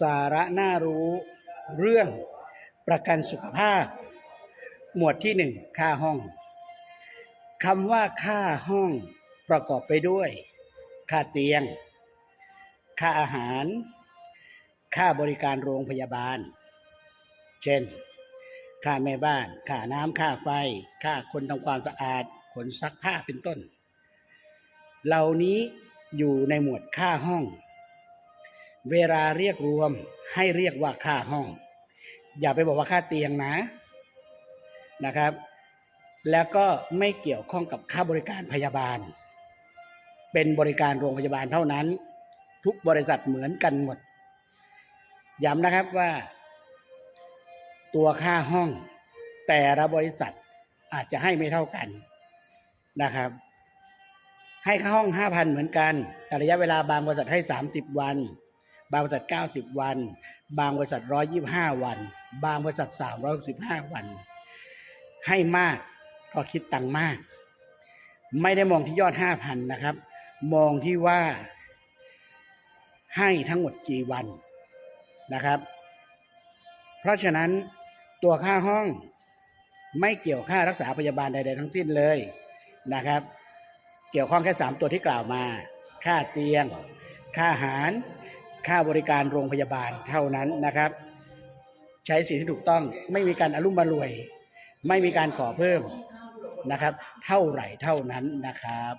สาระน่ารู้เรื่องประกันสุขภาพ หมวดที่หนึ่งค่าห้องคำว่าค่าห้องประกอบไปด้วย ค่าเตียง ค่าอาหาร ค่าบริการโรงพยาบาล เช่น ค่าแม่บ้าน ค่าน้ำค่าไฟ ค่าคนทำความสะอาดขนซักผ้าเป็นต้น เหล่านี้อยู่ในหมวดค่าห้อง เวลาเรียกรวมให้เรียกว่าค่าห้อง อย่าไปบอกว่าค่าเตียงนะนะครับ แล้วก็ไม่เกี่ยวข้องกับค่าบริการพยาบาล เป็นบริการโรงพยาบาลเท่านั้น ทุกบริษัทเหมือนกันหมดย้ำนะครับว่า ตัวค่าห้อง แต่ละบริษัทอาจจะให้ไม่เท่ากันนะครับ ให้ค่าห้อง5,000เหมือนกัน แต่ระยะเวลาบางบริษัทให้30วัน บางบริษัท 90 วัน บางบริษัท 125 วัน บางบริษัท 365 วัน ให้มากก็คิดตังค์มาก ไม่ได้มองที่ยอด 5,000 นะครับ มองที่ว่าให้ทั้งหมดกี่วันนะครับ เพราะฉะนั้นตัวค่าห้องไม่เกี่ยวค่ารักษาพยาบาลใดๆทั้งสิ้นเลยนะครับ เกี่ยวข้องแค่สามตัวที่กล่าวมา ค่าเตียง ค่าอาหาร ค่าบริการโรงพยาบาลเท่านั้นนะครับ ใช้สิทธิที่ถูกต้องไม่มีการอารมมารวย ไม่มีการขอเพิ่มนะครับ เท่าไหร่เท่านั้นนะครับ